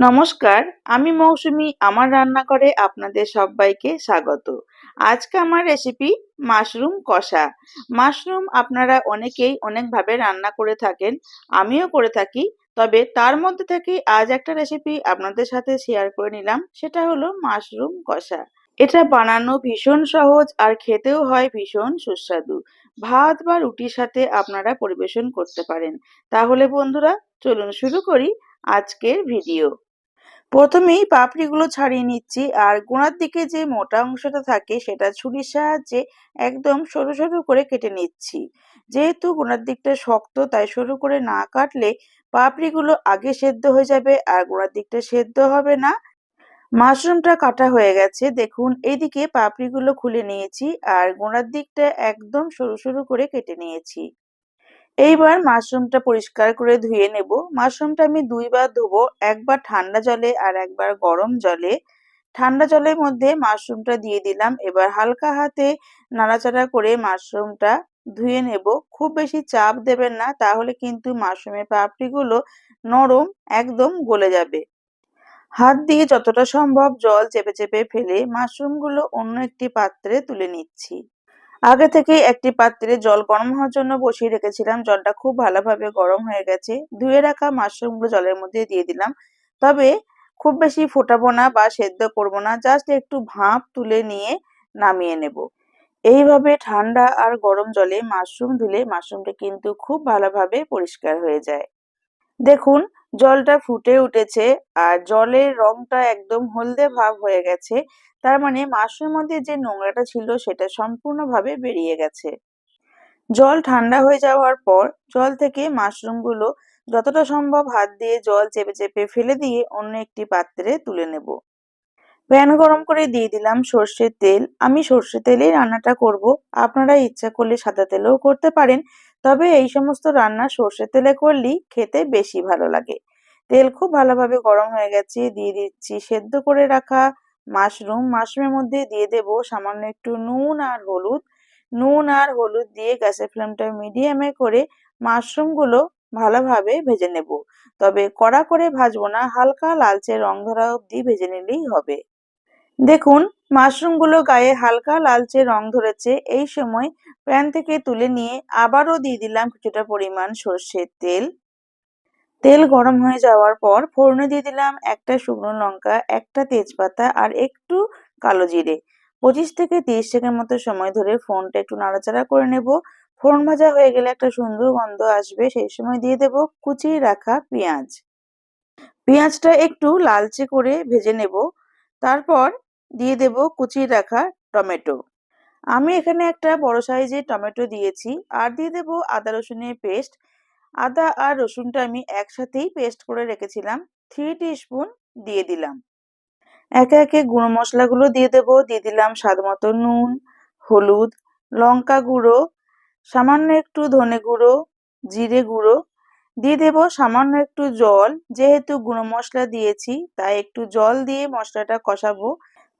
নমস্কার, আমি মৌসুমি, আমার রান্নাঘরে আপনাদের সবাইকে স্বাগত। আজকে আমার রেসিপি মাশরুম কষা। মাশরুম আপনারা অনেকেই অনেকভাবে রান্না করে থাকেন, আমিও করে থাকি, তবে তার মধ্যে থেকে আজ একটা রেসিপি আপনাদের সাথে শেয়ার করে নিলাম, সেটা হলো মাশরুম কষা। এটা বানানো ভীষণ সহজ আর খেতেও হয় ভীষণ সুস্বাদু। ভাত বা রুটির সাথে আপনারা পরিবেশন করতে পারেন। তাহলে বন্ধুরা, চলুন শুরু করি আজকের ভিডিও প্রথমেই পাপড়িগুলো ছাড়িয়ে নিচ্ছি আর গোড়ার দিকে যে মোটা অংশটা থাকে সেটা ছুরির সাহায্যে একদম সরু সরু করে কেটে নিচ্ছি। যেহেতু গোড়ার দিকটা শক্ত, তাই সরু করে না কাটলে পাপড়িগুলো আগে সেদ্ধ হয়ে যাবে আর গোড়ার দিকটা সেদ্ধ হবে না। মাশরুমটা কাটা হয়ে গেছে। দেখুন, এইদিকে পাপড়িগুলো খুলে নিয়েছি আর গোড়ার দিকটা একদম সরু সরু করে কেটে নিয়েছি। এইবার মাশরুমটা পরিষ্কার করে ধুয়ে নেব। মাশরুমটা আমি দুইবার ধোবো, একবার ঠান্ডা জলে আর একবার গরম জলে। ঠান্ডা জলের মধ্যে মাশরুমটা দিয়ে দিলাম, এবার হালকা হাতে নাড়াচাড়া করে মাশরুমটা ধুয়ে নেব। খুব বেশি চাপ দেবেন না, তাহলে কিন্তু মাশরুমের পাপড়িগুলো নরম একদম গলে যাবে। হাত দিয়ে যতটা সম্ভব জল চেপে চেপে ফেলে মাশরুমগুলো অন্য একটি পাত্রে তুলে নিচ্ছি। আগে থেকে একটি পাত্রে জল গরম হওয়ার জন্য বসিয়ে রেখেছিলাম। জলটা খুব ভালোভাবে গরম হয়ে গেছে। ধুয়ে রাখা মাশরুমগুলো জলের মধ্যে দিয়ে দিলাম। তবে খুব বেশি ফোটাবো না বা সেদ্ধ করব না, জাস্ট একটু ভাপ তুলে নিয়ে নামিয়ে নেব। এইভাবে ঠান্ডা আর গরম জলে মাশরুম ধুলে মাশরুমটা কিন্তু খুব ভালোভাবে পরিষ্কার হয়ে যায়। দেখুন জলটা ফুটে উঠেছে আর জলের রংটা একদম হলদে ভাব হয়ে গেছে। তার মানে মাশরুমের মধ্যে যে নোংরাটা ছিল সেটা সম্পূর্ণভাবে বেরিয়ে গেছে। জল ঠান্ডা হয়ে যাওয়ার পর জল থেকে মাশরুমগুলো যতটা সম্ভব হাত দিয়ে জল চেপে চেপে ফেলে দিয়ে অন্য একটি পাত্রে তুলে নেব। প্যান গরম করে দিয়ে দিলাম সর্ষের তেল। আমি সর্ষের তেলেই রান্নাটা করব। আপনারা ইচ্ছা করলে সাদা তেলেও করতে পারেন। তবে এই সমস্ত রান্না সর্ষের তেলে করলেই খেতে বেশি ভালো লাগে। তেল খুব ভালোভাবে গরম হয়ে গেছে, দিয়ে দিচ্ছি সেদ্ধ করে রাখা মাশরুম। মাশরুমের মধ্যে দিয়ে দেব সামান্য একটু নুন আর হলুদ। নুন আর হলুদ দিয়ে গ্যাসের ফ্লেমটা মিডিয়ামে করে মাশরুমগুলো ভালোভাবে ভেজে নেব। তবে কড়া করে ভাজবো না, হালকা লালচে রং ধরা অবধি ভেজে নিলেই হবে। দেখুন, মাশরুমগুলো গায়ে হালকা লালচে রং ধরেছে। এই সময় প্যান থেকে তুলে নিয়ে আবারও দিয়ে দিলাম কিছুটা পরিমাণ সর্ষের তেল। তেল গরম হয়ে যাওয়ার পর ফোড়নে দিয়ে দিলাম একটা শুকনো লঙ্কা, একটা তেজপাতা আর একটু কালো জিরে। পঁচিশ থেকে তিরিশ সেকেন্ড মতো সময় ধরে ফোনটা একটু নাড়াচাড়া করে নেব। ফোড়ন ভাজা হয়ে গেলে একটা সুন্দর গন্ধ আসবে, সেই সময় দিয়ে দেব কুচিয়ে রাখা পেঁয়াজ। পেঁয়াজটা একটু লালচে করে ভেজে নেব। তারপর দিয়ে দেব কুচিয়ে রাখা টমেটো। আমি এখানে একটা বড় সাইজের টমেটো দিয়েছি আর দিয়ে দেব আদা রসুনের পেস্ট। আদা আর রসুনটা আমি একসাথেই পেস্ট করে রেখেছিলাম থ্রি স্পুন দিয়ে দিলাম। একে একে গুঁড়ো মশলাগুলো দিয়ে দেব, দিয়ে দিলাম স্বাদ মতো নুন, হলুদ, লঙ্কা গুঁড়ো, সামান্য একটু ধনে গুঁড়ো, জিরে গুঁড়ো। দিয়ে দেব সামান্য একটু জল, যেহেতু গুঁড়ো মশলা দিয়েছি, তাই একটু জল দিয়ে মশলাটা কষাবো।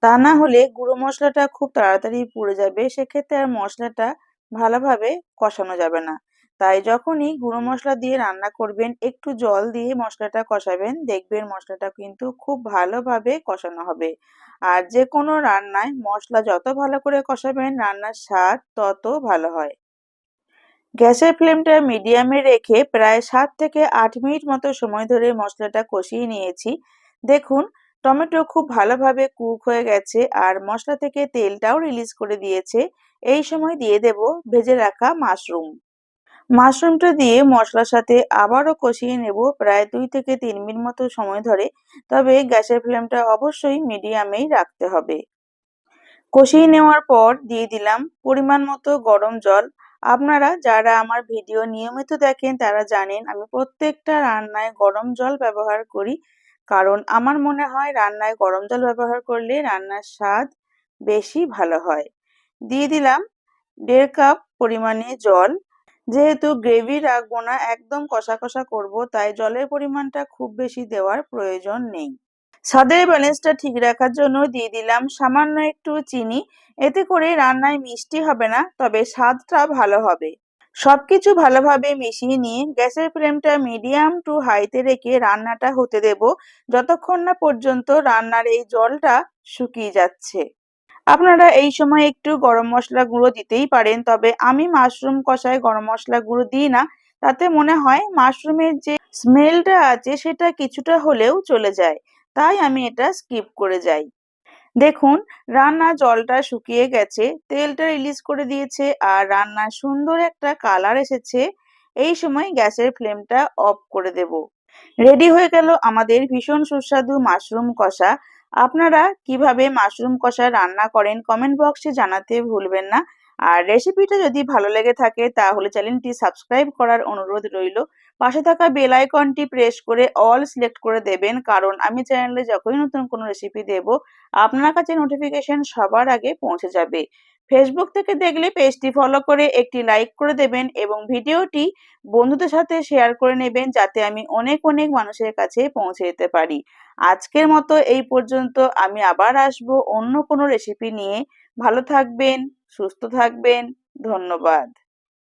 তা না হলে গুঁড়ো মশলাটা খুব তাড়াতাড়ি পুড়ে যাবে। সেক্ষেত্রে আর মশলাটা ভালোভাবে কষানো যাবে না। তাই যখনই গুঁড়ো মশলা দিয়ে রান্না করবেন, একটু জল দিয়ে মশলাটা কষাবেন, দেখবেন মশলাটা কিন্তু খুব ভালোভাবে কষানো হবে। আর যে কোনো রান্নায় মশলা যত ভালো করে কষাবেন, রান্নার স্বাদ তত ভালো হয়। গ্যাসের ফ্লেমটা মিডিয়ামে রেখে প্রায় সাত থেকে আট মিনিট মতো সময় ধরে মশলাটা কষিয়ে নিয়েছি। দেখুন টমেটো খুব ভালোভাবে কুক হয়ে গেছে আর মশলা থেকে তেলটাও রিলিজ করে দিয়েছে। এই সময় দিয়ে দেব ভেজে রাখা মাশরুম। মাশরুমটা দিয়ে মশলার সাথে আবারও কষিয়ে নেব প্রায় দুই থেকে তিন মিনিট মতো সময় ধরে। তবে গ্যাসের ফ্লেমটা অবশ্যই মিডিয়ামেই রাখতে হবে। কষিয়ে নেওয়ার পর দিয়ে দিলাম পরিমাণ মতো গরম জল। আপনারা যারা আমার ভিডিও নিয়মিত দেখেন তারা জানেন আমি প্রত্যেকটা রান্নায় গরম জল ব্যবহার করি। কারণ আমার মনে হয় রান্নায় গরম জল ব্যবহার করলে রান্নার স্বাদ বেশি ভালো হয়। দিয়ে দিলাম দেড় কাপ পরিমাণে জল। যেহেতু গ্রেভি রাখব না, একদম কষা কষা করব, তাই জলের পরিমাণটা খুব বেশি দেওয়ার প্রয়োজন নেই। স্বাদের ব্যালেন্সটা ঠিক রাখার জন্য দিয়ে দিলাম সামান্য একটু চিনি। এতে করে রান্নায় মিষ্টি হবে না, তবে স্বাদটা ভালো হবে। সবকিছু ভালোভাবে মিশিয়ে নিয়ে গ্যাসের ফ্লেমটা মিডিয়াম টু হাইতে রেখে রান্নাটা হতে দেব। যতক্ষণ না পর্যন্ত রান্নার এই জলটা শুকিয়ে যাচ্ছে। আপনারা এই সময় একটু গরম মশলা গুঁড়ো দিতেই পারেন, তবে আমি মাশরুম কষায় গরম মশলা গুঁড়ো দিই না। তাতে মনে হয় মাশরুমের যে স্মেলটা আছে সেটা কিছুটা হলেও চলে যায়। তাই আমি এটা স্কিপ করে যাই। দেখুন, রান্না জলটা শুকিয়ে গেছে, তেলটা রিলিজ করে দিয়েছে আর রান্নার সুন্দর একটা কালার এসেছে। এই সময় গ্যাসের ফ্লেমটা অফ করে দেব। রেডি হয়ে গেল আমাদের ভীষণ সুস্বাদু মাশরুম কষা। আপনারা কীভাবে মাশরুম কষা রান্না করেন কমেন্ট বক্সে জানাতে ভুলবেন না। আর রেসিপিটা যদি ভালো লেগে থাকে তাহলে চ্যানেলটি সাবস্ক্রাইব করার অনুরোধ রইল। পাশে থাকা বেল আইকনটি প্রেস করে অল সিলেক্ট করে দেবেন। কারণ আমি চ্যানেলে যখনই নতুন কোনো রেসিপি দেব, আপনার কাছে নোটিফিকেশন সবার আগে পৌঁছে যাবে। ফেসবুক থেকে দেখলে পেজটি ফলো করে একটি লাইক করে দেবেন এবং ভিডিওটি বন্ধুদের সাথে শেয়ার করে নেবেন যাতে আমি অনেক অনেক মানুষের কাছে পৌঁছে যেতে পারি। আজকের মতো এই পর্যন্ত আমি আবার আসব অন্য কোনো রেসিপি নিয়ে। ভালো থাকবেন, সুস্থ থাকবেন, ধন্যবাদ।